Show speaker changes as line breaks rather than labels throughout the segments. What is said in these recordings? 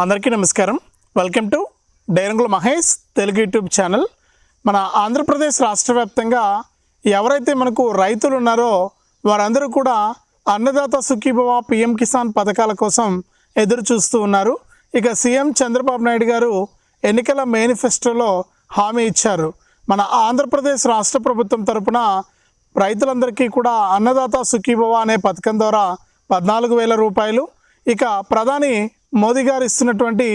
అందరికీ నమస్కారం. Welcome to డైరంగుల మహేష్ తెలుగు యూట్యూబ్ ఛానల్. మన ఆంధ్రప్రదేశ్ రాష్ట్ర వ్యాప్తంగా ఎవరైతే మనకు రైతులు ఉన్నారో వారందరూ కూడా అన్నదాత సుఖీభవ పిఎం కిసాన్ పథకాల కోసం ఎదురు చూస్తూ ఉన్నారు. ఇక సీఎం చంద్రబాబు నాయుడు గారు ఎన్నికల మేనిఫెస్టోలో హామీ ఇచ్చారు. మన ఆంధ్రప్రదేశ్ రాష్ట్ర ప్రభుత్వం తరపున రైతులందరికీ కూడా అన్నదాత సుఖీభవ అనే పథకం ద్వారా పద్నాలుగు వేల రూపాయలు ఇక ప్రధాని మోదీ గారు ఇస్తున్నటువంటి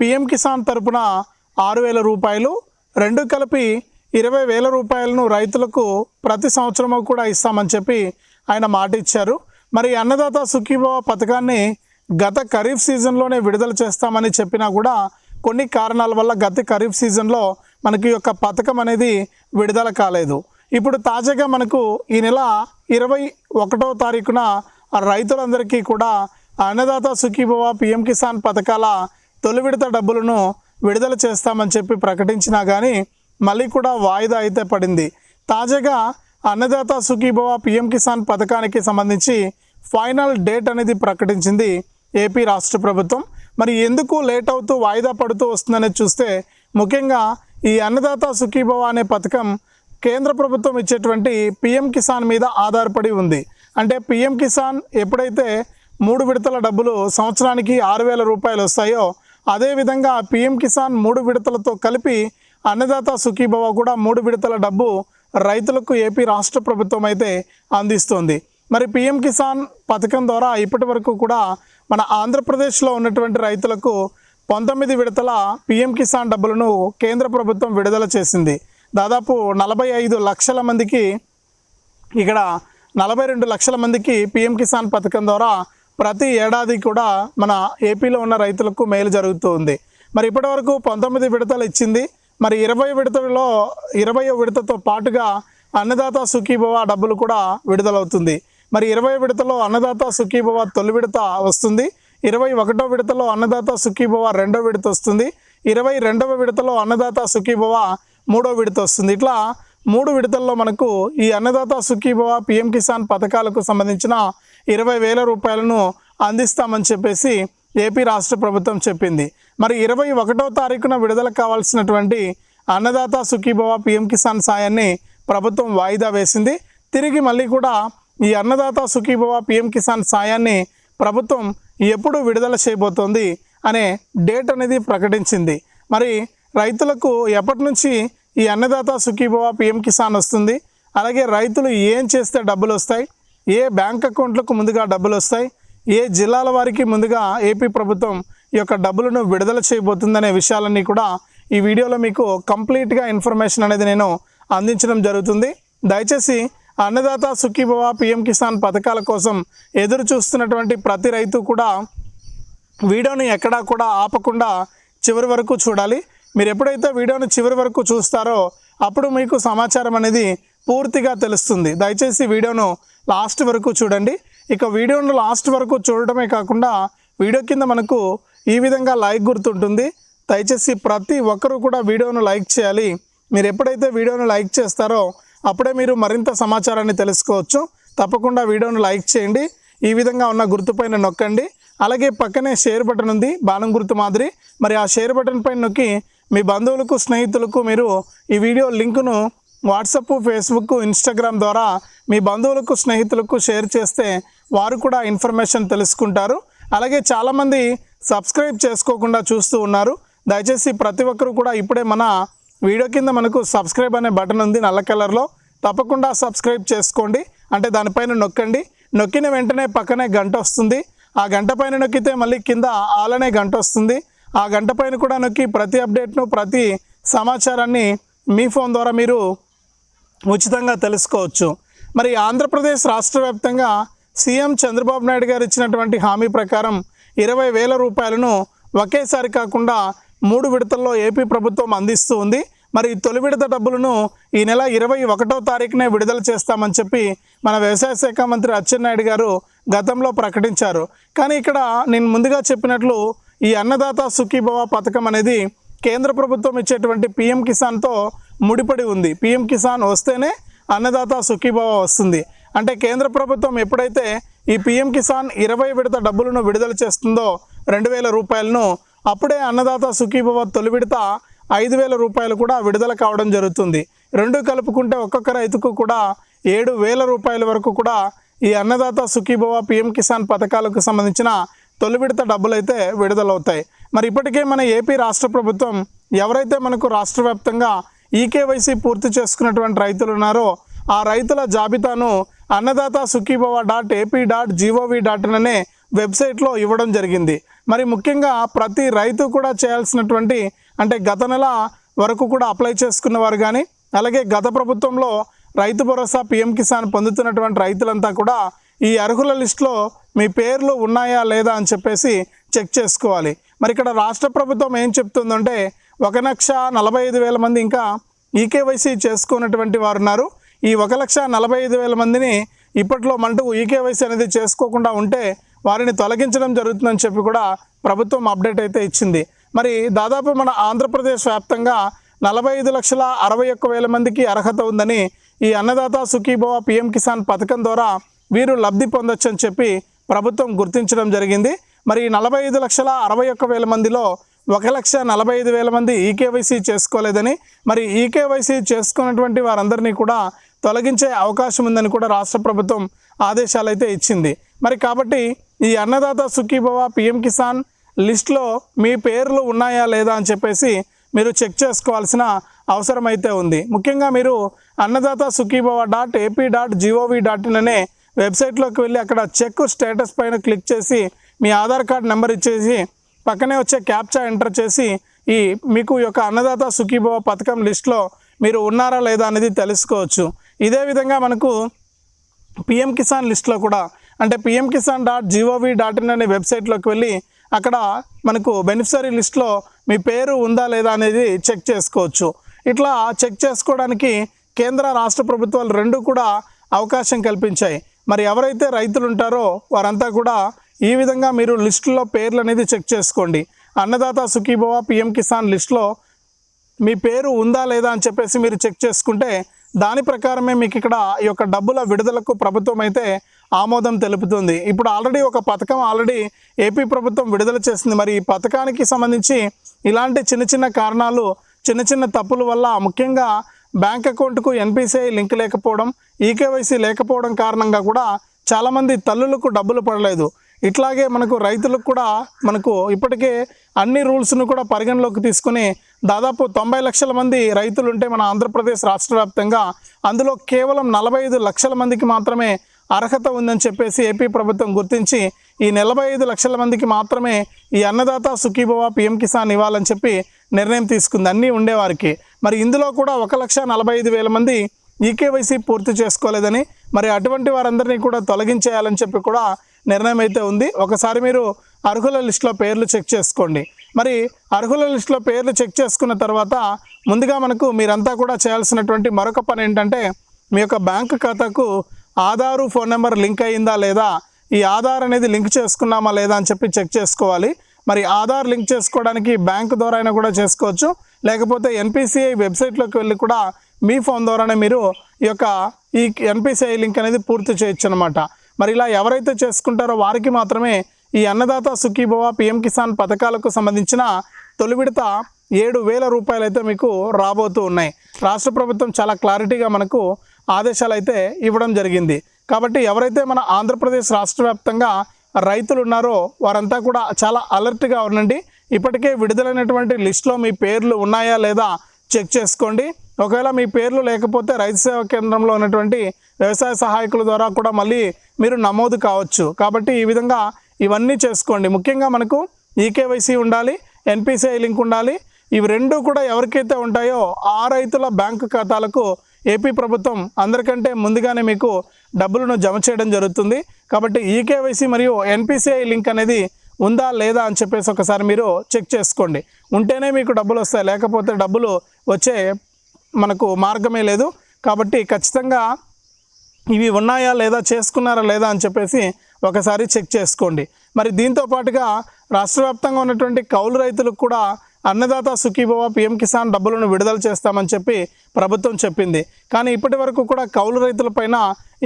పిఎం కిసాన్ తరపున ఆరు వేల రూపాయలు రెండు కలిపి ఇరవై వేల రూపాయలను రైతులకు ప్రతి సంవత్సరము కూడా ఇస్తామని చెప్పి ఆయన మాట ఇచ్చారు. మరి అన్నదాత సుఖీభవ పథకాన్ని గత ఖరీఫ్ సీజన్లోనే విడుదల చేస్తామని చెప్పినా కూడా కొన్ని కారణాల వల్ల గత ఖరీఫ్ సీజన్లో మనకి యొక్క పథకం అనేది విడుదల కాలేదు. ఇప్పుడు తాజాగా మనకు ఈ నెల ఇరవై ఒకటో తారీఖున ఆ రైతులందరికీ కూడా అన్నదాత సుఖీభవ పిఎం కిసాన్ పథకాల తొలి విడత డబ్బులను విడుదల చేస్తామని చెప్పి ప్రకటించినా కానీ మళ్ళీ కూడా వాయిదా అయితే పడింది. తాజాగా అన్నదాత సుఖీభవ పిఎం కిసాన్ పథకానికి సంబంధించి ఫైనల్ డేట్ అనేది ప్రకటించింది ఏపీ రాష్ట్ర ప్రభుత్వం. మరి ఎందుకు లేట్ అవుతూ వాయిదా పడుతూ వస్తుందనేది చూస్తే ముఖ్యంగా ఈ అన్నదాత సుఖీభవ అనే పథకం కేంద్ర ప్రభుత్వం ఇచ్చేటువంటి పిఎం కిసాన్ మీద ఆధారపడి ఉంది. అంటే పిఎం కిసాన్ ఎప్పుడైతే మూడు విడతల డబ్బులు సంవత్సరానికి ఆరు వేల రూపాయలు వస్తాయో అదేవిధంగా పిఎం కిసాన్ మూడు విడతలతో కలిపి అన్నదాత సుఖీభవ కూడా మూడు విడతల డబ్బు రైతులకు ఏపీ రాష్ట్ర ప్రభుత్వం అయితే అందిస్తుంది. మరి పిఎం కిసాన్ పథకం ద్వారా ఇప్పటి వరకు కూడా మన ఆంధ్రప్రదేశ్లో ఉన్నటువంటి రైతులకు పంతొమ్మిది విడతల పిఎం కిసాన్ డబ్బులను కేంద్ర ప్రభుత్వం విడుదల చేసింది. దాదాపు నలభై ఐదు లక్షల మందికి ఇక్కడ నలభై రెండు లక్షల మందికి పిఎం కిసాన్ పథకం ద్వారా ప్రతి ఏడాది కూడా మన ఏపీలో ఉన్న రైతులకు మేలు జరుగుతూ ఉంది మరి ఇప్పటివరకు పంతొమ్మిది విడతలు ఇచ్చింది. మరి ఇరవై విడతలో ఇరవై విడతతో పాటుగా అన్నదాత సుఖీభవ డబ్బులు కూడా విడుదలవుతుంది. మరి ఇరవై విడతలో అన్నదాత సుఖీభవ తొలి విడత వస్తుంది. ఇరవై ఒకటో విడతలో అన్నదాత సుఖీభవ రెండో విడత వస్తుంది. ఇరవై రెండవ విడతలో అన్నదాత సుఖీభవ మూడో విడత వస్తుంది. ఇట్లా మూడు విడతల్లో మనకు ఈ అన్నదాత సుఖీభవ పిఎం కిసాన్ పథకాలకు సంబంధించిన ఇరవై వేల రూపాయలను అందిస్తామని చెప్పేసి ఏపీ రాష్ట్ర ప్రభుత్వం చెప్పింది. మరి ఇరవై ఒకటో తారీఖున విడుదల కావాల్సినటువంటి అన్నదాత సుఖీభవ పిఎం కిసాన్ సాయాన్ని ప్రభుత్వం వాయిదా వేసింది. తిరిగి మళ్ళీ కూడా ఈ అన్నదాత సుఖీభవ పిఎం కిసాన్ సాయాన్ని ప్రభుత్వం ఎప్పుడు విడుదల చేయబోతోంది అనే డేట్ అనేది ప్రకటించింది. మరి రైతులకు ఎప్పటి నుంచి ఈ అన్నదాత సుఖీభవ పిఎం కిసాన్ వస్తుంది. అలాగే రైతులు ఏం చేస్తే డబ్బులు వస్తాయి? ఏ బ్యాంక్ అకౌంట్లకు ముందుగా డబ్బులు వస్తాయి? ఏ జిల్లాల వారికి ముందుగా ఏపీ ప్రభుత్వం ఈ యొక్క డబ్బులను విడుదల చేయబోతుందనే విషయాలన్నీ కూడా ఈ వీడియోలో మీకు కంప్లీట్గా ఇన్ఫర్మేషన్ అనేది నేను అందించడం జరుగుతుంది. దయచేసి అన్నదాత సుఖీభవ పిఎం కిసాన్ పథకాల కోసం ఎదురు చూస్తున్నటువంటి ప్రతి రైతు కూడా వీడియోని ఎక్కడా కూడా ఆపకుండా చివరి వరకు చూడాలి. మీరు ఎప్పుడైతే వీడియోని చివరి వరకు చూస్తారో అప్పుడు మీకు సమాచారం అనేది పూర్తిగా తెలుస్తుంది. దయచేసి వీడియోను లాస్ట్ వరకు చూడండి. ఇక వీడియోను లాస్ట్ వరకు చూడటమే కాకుండా వీడియో కింద మనకు ఈ విధంగా లైక్ గుర్తుంటుంది. దయచేసి ప్రతి ఒక్కరూ కూడా వీడియోను లైక్ చేయాలి. మీరు ఎప్పుడైతే వీడియోను లైక్ చేస్తారో అప్పుడే మీరు మరింత సమాచారాన్ని తెలుసుకోవచ్చు. తప్పకుండా వీడియోను లైక్ చేయండి. ఈ విధంగా ఉన్న గుర్తుపైన నొక్కండి. అలాగే పక్కనే షేర్ బటన్ ఉంది. బాణం గుర్తు మాదిరి. మరి ఆ షేర్ బటన్ పైన నొక్కి మీ బంధువులకు స్నేహితులకు మీరు ఈ వీడియో లింకును వాట్సప్ ఫేస్బుక్ ఇన్స్టాగ్రామ్ ద్వారా మీ బంధువులకు స్నేహితులకు షేర్ చేస్తే వారు కూడా ఇన్ఫర్మేషన్ తెలుసుకుంటారు. అలాగే చాలామంది సబ్స్క్రైబ్ చేసుకోకుండా చూస్తూ ఉన్నారు. దయచేసి ప్రతి ఒక్కరు కూడా ఇప్పుడే మన వీడియో కింద మనకు సబ్స్క్రైబ్ అనే బటన్ ఉంది నల్ల కలర్లో. తప్పకుండా సబ్స్క్రైబ్ చేసుకోండి. అంటే దానిపైన నొక్కండి. నొక్కిన వెంటనే పక్కనే గంట వస్తుంది. ఆ గంట పైన నొక్కితే మళ్ళీ కింద ఆలనే గంట వస్తుంది. ఆ గంట పైన కూడా నొక్కి ప్రతి అప్డేట్ను ప్రతి సమాచారాన్ని మీ ఫోన్ ద్వారా మీరు ఉచితంగా తెలుసుకోవచ్చు. మరి ఆంధ్రప్రదేశ్ రాష్ట్ర వ్యాప్తంగా సీఎం చంద్రబాబు నాయుడు గారు ఇచ్చినటువంటి హామీ ప్రకారం ఇరవై వేల రూపాయలను ఒకేసారి కాకుండా మూడు విడతల్లో ఏపీ ప్రభుత్వం అందిస్తూ ఉంది. మరి తొలి విడత డబ్బులను ఈ నెల ఇరవై ఒకటో తారీఖునే విడుదల చేస్తామని చెప్పి మన వ్యవసాయ శాఖ మంత్రి అచ్చెన్నాయుడు గారు గతంలో ప్రకటించారు. కానీ ఇక్కడ నేను ముందుగా చెప్పినట్లు ఈ అన్నదాత సుఖీభవ పథకం అనేది కేంద్ర ప్రభుత్వం ఇచ్చేటువంటి పిఎం కిసాన్తో ముడిపడి ఉంది. పిఎం కిసాన్ వస్తేనే అన్నదాత సుఖీభవ వస్తుంది. అంటే కేంద్ర ప్రభుత్వం ఎప్పుడైతే ఈ పిఎం కిసాన్ ఇరవై విడత డబ్బులను విడుదల చేస్తుందో రెండు వేల రూపాయలను అప్పుడే అన్నదాత సుఖీభవ తొలి విడత ఐదు వేల రూపాయలు కూడా విడుదల కావడం జరుగుతుంది. రెండు కలుపుకుంటే ఒక్కొక్క రైతుకు కూడా ఏడు వేల రూపాయల వరకు కూడా ఈ అన్నదాత సుఖీభవ పిఎం కిసాన్ పథకాలకు సంబంధించిన తొలి విడత డబ్బులు అయితే విడుదలవుతాయి. మరి ఇప్పటికే మన ఏపీ రాష్ట్ర ప్రభుత్వం ఎవరైతే మనకు రాష్ట్ర వ్యాప్తంగా ఈకేవైసీ పూర్తి చేసుకున్నటువంటి రైతులు ఉన్నారో ఆ రైతుల జాబితాను Annadata Sukhibhava dot AP dot gov dot అనే వెబ్సైట్లో ఇవ్వడం జరిగింది. మరి ముఖ్యంగా ప్రతి రైతు కూడా చేయాల్సినటువంటి అంటే గత నెల వరకు కూడా అప్లై చేసుకున్నవారు కానీ అలాగే గత ప్రభుత్వంలో రైతు భరోసా పిఎం కిసాన్ పొందుతున్నటువంటి రైతులంతా కూడా ఈ అర్హుల లిస్టులో మీ పేర్లు ఉన్నాయా లేదా అని చెప్పేసి చెక్ చేసుకోవాలి. మరి ఇక్కడ రాష్ట్ర ప్రభుత్వం ఏం చెప్తుందంటే ఒక లక్ష నలభై ఐదు వేల మంది ఇంకా ఈకేవైసీ చేసుకున్నటువంటి వారు ఉన్నారు. ఈ ఒక లక్ష నలభై ఐదు వేల మందిని ఇప్పట్లో మంటూ ఈకేవైసీ అనేది చేసుకోకుండా ఉంటే వారిని తొలగించడం జరుగుతుందని చెప్పి కూడా ప్రభుత్వం అప్డేట్ అయితే ఇచ్చింది. మరి దాదాపు మన ఆంధ్రప్రదేశ్ వ్యాప్తంగా నలభై ఐదు లక్షల అరవై ఒక్క వేల మందికి అర్హత ఉందని ఈ అన్నదాత సుఖీభవ పిఎం కిసాన్ పథకం ద్వారా వీరు లబ్ధి పొందొచ్చని చెప్పి ప్రభుత్వం గుర్తించడం జరిగింది. మరి నలభై ఐదు లక్షల అరవై ఒక్క వేల మందిలో ఒక లక్ష నలభై ఐదు వేల మంది ఈకేవైసీ చేసుకోలేదని మరి ఈకేవైసీ చేసుకున్నటువంటి వారందరినీ కూడా తొలగించే అవకాశం ఉందని కూడా రాష్ట్ర ప్రభుత్వం ఆదేశాలు అయితే ఇచ్చింది. మరి కాబట్టి ఈ అన్నదాత సుఖీభవ పిఎం కిసాన్ లిస్ట్లో మీ పేర్లు ఉన్నాయా లేదా అని చెప్పేసి మీరు చెక్ చేసుకోవాల్సిన అవసరం అయితే ఉంది. ముఖ్యంగా మీరు Annadata Sukhibhava dot AP dot gov dot in అనే వెబ్సైట్లోకి వెళ్ళి అక్కడ చెక్ స్టేటస్ పైన క్లిక్ చేసి మీ ఆధార్ కార్డ్ నెంబర్ ఇచ్చేసి పక్కనే వచ్చే క్యాప్చా ఎంటర్ చేసి ఈ మీకు యొక్క అన్నదాత సుఖీభవ పథకం లిస్ట్లో మీరు ఉన్నారా లేదా అనేది తెలుసుకోవచ్చు. ఇదే విధంగా మనకు పిఎం కిసాన్ లిస్ట్లో కూడా అంటే PM Kisan dot gov dot in అనే వెబ్సైట్లోకి వెళ్ళి అక్కడ మనకు బెనిఫిషరీ లిస్ట్లో మీ పేరు ఉందా లేదా అనేది చెక్ చేసుకోవచ్చు. ఇట్లా చెక్ చేసుకోవడానికి కేంద్ర రాష్ట్ర ప్రభుత్వాలు రెండు కూడా అవకాశం కల్పించాయి. మరి ఎవరైతే రైతులు ఉంటారో వారంతా కూడా ఈ విధంగా మీరు లిస్టులో పేర్లు అనేది చెక్ చేసుకోండి. అన్నదాత సుఖీభవ పిఎం కిసాన్ లిస్ట్లో మీ పేరు ఉందా లేదా అని చెప్పేసి మీరు చెక్ చేసుకుంటే దాని ప్రకారమే మీకు ఇక్కడ ఈ యొక్క డబ్బుల విడుదలకు ప్రభుత్వం అయితే ఆమోదం తెలుపుతుంది. ఇప్పుడు ఆల్రెడీ ఒక పథకం ఆల్రెడీ ఏపీ ప్రభుత్వం విడుదల చేసింది. మరి ఈ పథకానికి సంబంధించి ఇలాంటి చిన్న చిన్న కారణాలు చిన్న చిన్న తప్పుల వల్ల ముఖ్యంగా బ్యాంక్ అకౌంట్కు ఎన్పిసిఐ లింక్ లేకపోవడం ఈకేవైసీ లేకపోవడం కారణంగా కూడా చాలామంది తల్లులకు డబ్బులు పడలేదు. ఇట్లాగే మనకు రైతులకు కూడా మనకు ఇప్పటికే అన్ని రూల్స్ను కూడా పరిగణలోకి తీసుకుని దాదాపు తొంభై లక్షల మంది రైతులు ఉంటే మన ఆంధ్రప్రదేశ్ రాష్ట్ర వ్యాప్తంగా అందులో కేవలం నలభై ఐదు లక్షల మందికి మాత్రమే అర్హత ఉందని చెప్పేసి ఏపీ ప్రభుత్వం గుర్తించి ఈ నలభై ఐదు లక్షల మందికి మాత్రమే ఈ అన్నదాత సుఖీభవ పిఎం కిసాన్ ఇవ్వాలని చెప్పి నిర్ణయం తీసుకుంది. అన్నీ ఉండేవారికి. మరి ఇందులో కూడా ఒక లక్ష నలభై ఐదు వేల మంది ఈకేవైసీ పూర్తి చేసుకోలేదని మరి అటువంటి వారందరినీ కూడా తొలగించేయాలని చెప్పి కూడా నిర్ణయం అయితే ఉంది. ఒకసారి మీరు అర్హుల లిస్టులో పేర్లు చెక్ చేసుకోండి. మరి అర్హుల లిస్టులో పేర్లు చెక్ చేసుకున్న తర్వాత ముందుగా మనకు మీరంతా కూడా చేయాల్సినటువంటి మరొక పని ఏంటంటే మీ యొక్క బ్యాంకు ఖాతాకు ఆధారు ఫోన్ నెంబర్ లింక్ అయ్యిందా లేదా ఈ ఆధార్ అనేది లింక్ చేసుకున్నామా లేదా అని చెప్పి చెక్ చేసుకోవాలి. మరి ఆధార్ లింక్ చేసుకోవడానికి బ్యాంకు ద్వారా అయినా కూడా చేసుకోవచ్చు. లేకపోతే ఎన్పిసిఐ వెబ్సైట్లోకి వెళ్ళి కూడా మీ ఫోన్ ద్వారానే మీరు ఈ యొక్క ఈ ఎన్పిసిఐ లింక్ అనేది పూర్తి చేయొచ్చు అనమాట మరి ఇలా ఎవరైతే చేసుకుంటారో వారికి మాత్రమే ఈ అన్నదాత సుఖీభవ పిఎం కిసాన్ పథకాలకు సంబంధించిన తొలి విడత ఏడు వేల రూపాయలు అయితే మీకు రాబోతూ ఉన్నాయి. రాష్ట్ర ప్రభుత్వం చాలా క్లారిటీగా మనకు ఆదేశాలు అయితే ఇవ్వడం జరిగింది. కాబట్టి ఎవరైతే మన ఆంధ్రప్రదేశ్ రాష్ట్ర వ్యాప్తంగా రైతులు ఉన్నారో వారంతా కూడా చాలా అలర్ట్గా ఉండండి. ఇప్పటికే విడుదలైనటువంటి లిస్టులో మీ పేర్లు ఉన్నాయా లేదా చెక్ చేసుకోండి. ఒకవేళ మీ పేర్లు లేకపోతే రైతు సేవా కేంద్రంలో ఉన్నటువంటి వ్యవసాయ సహాయకుల ద్వారా కూడా మళ్ళీ మీరు నమోదు కావచ్చు. కాబట్టి ఈ విధంగా ఇవన్నీ చేసుకోండి. ముఖ్యంగా మనకు ఈకేవైసీ ఉండాలి ఎన్పిసిఐ లింక్ ఉండాలి. ఇవి రెండు కూడా ఎవరికైతే ఉంటాయో ఆ రైతుల బ్యాంకు ఖాతాలకు ఏపీ ప్రభుత్వం అందరికంటే ముందుగానే మీకు డబ్బులను జమ చేయడం జరుగుతుంది. కాబట్టి ఈకేవైసీ మరియు ఎన్పిసిఐ లింక్ అనేది ఉందా లేదా అని చెప్పేసి ఒకసారి మీరు చెక్ చేసుకోండి. ఉంటేనే మీకు డబ్బులు వస్తాయి. లేకపోతే డబ్బులు వచ్చే మనకు మార్గమే లేదు. కాబట్టి ఖచ్చితంగా ఇవి ఉన్నాయా లేదా చేసుకున్నారా లేదా అని చెప్పేసి ఒకసారి చెక్ చేసుకోండి. మరి దీంతో పాటుగా రాష్ట్ర వ్యాప్తంగా ఉన్నటువంటి కౌలు రైతులకు కూడా అన్నదాత సుఖీభవ పిఎం కిసాన్ డబ్బులను విడుదల చేస్తామని చెప్పి ప్రభుత్వం చెప్పింది. కానీ ఇప్పటి వరకు కూడా కౌలు రైతులపైన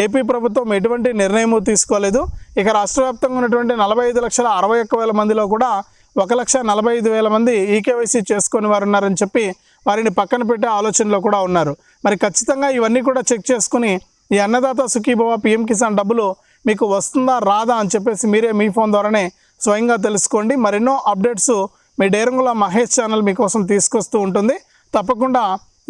ఏపీ ప్రభుత్వం ఎటువంటి నిర్ణయము తీసుకోలేదు. ఇక రాష్ట్ర వ్యాప్తంగా ఉన్నటువంటి నలభై ఐదు లక్షల అరవై ఒక్క వేల మందిలో కూడా ఒక లక్ష నలభై ఐదు వేల మంది ఈకేవైసీ చేసుకొని వారు ఉన్నారని చెప్పి వారిని పక్కన పెట్టే ఆలోచనలో కూడా ఉన్నారు. మరి ఖచ్చితంగా ఇవన్నీ కూడా చెక్ చేసుకుని ఈ అన్నదాత సుఖీభవ పిఎం కిసాన్ డబ్బులు మీకు వస్తుందా రాదా అని చెప్పేసి మీరే మీ ఫోన్ ద్వారానే స్వయంగా తెలుసుకోండి. మరెన్నో అప్డేట్స్ మీ డేరంగుల మహేష్ ఛానల్ మీకోసం తీసుకొస్తూ ఉంటుంది. తప్పకుండా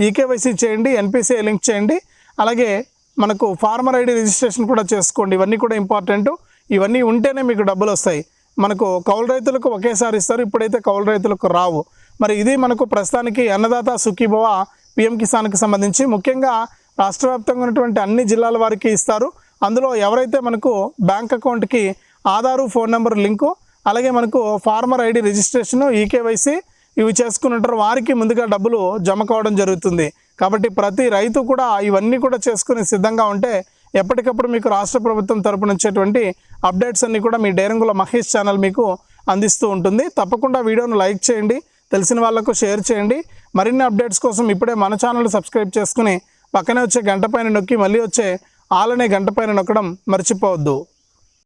ఈకేవైసీ చేయండి ఎన్పిసిఐ లింక్ చేయండి. అలాగే మనకు ఫార్మర్ ఐడి రిజిస్ట్రేషన్ కూడా చేసుకోండి. ఇవన్నీ కూడా ఇంపార్టెంట్. ఇవన్నీ ఉంటేనే మీకు డబ్బులు వస్తాయి. మనకు కౌలు రైతులకు ఒకేసారి ఇస్తారు. ఇప్పుడైతే కౌలు రైతులకు రావు. మరి ఇది మనకు ప్రస్తుతానికి అన్నదాత సుఖీభవ పిఎం కిసాన్కి సంబంధించి. ముఖ్యంగా రాష్ట్ర వ్యాప్తంగా ఉన్నటువంటి అన్ని జిల్లాల వారికి ఇస్తారు. అందులో ఎవరైతే మనకు బ్యాంక్ అకౌంట్కి ఆధారు ఫోన్ నెంబర్ లింకు అలాగే మనకు ఫార్మర్ ఐడి రిజిస్ట్రేషన్ ఈకేవైసీ ఇవి చేసుకున్నట్టు వారికి ముందుగా డబ్బులు జమ కావడం జరుగుతుంది. కాబట్టి ప్రతి రైతు కూడా ఇవన్నీ కూడా చేసుకుని సిద్ధంగా ఉంటే ఎప్పటికప్పుడు మీకు రాష్ట్ర ప్రభుత్వం తరపున వచ్చేటువంటి అప్డేట్స్ అన్నీ కూడా మీ డేరంగుల మహేష్ ఛానల్ మీకు అందిస్తూ ఉంటుంది. తప్పకుండా వీడియోను లైక్ చేయండి తెలిసిన వాళ్ళకు షేర్ చేయండి. మరిన్ని అప్డేట్స్ కోసం ఇప్పుడే మన ఛానల్ సబ్స్క్రైబ్ చేసుకుని పక్కనే వచ్చే గంట పైన నొక్కి మళ్ళీ వచ్చే ఆలనే గంట పైన నొక్కడం మర్చిపోవద్దు.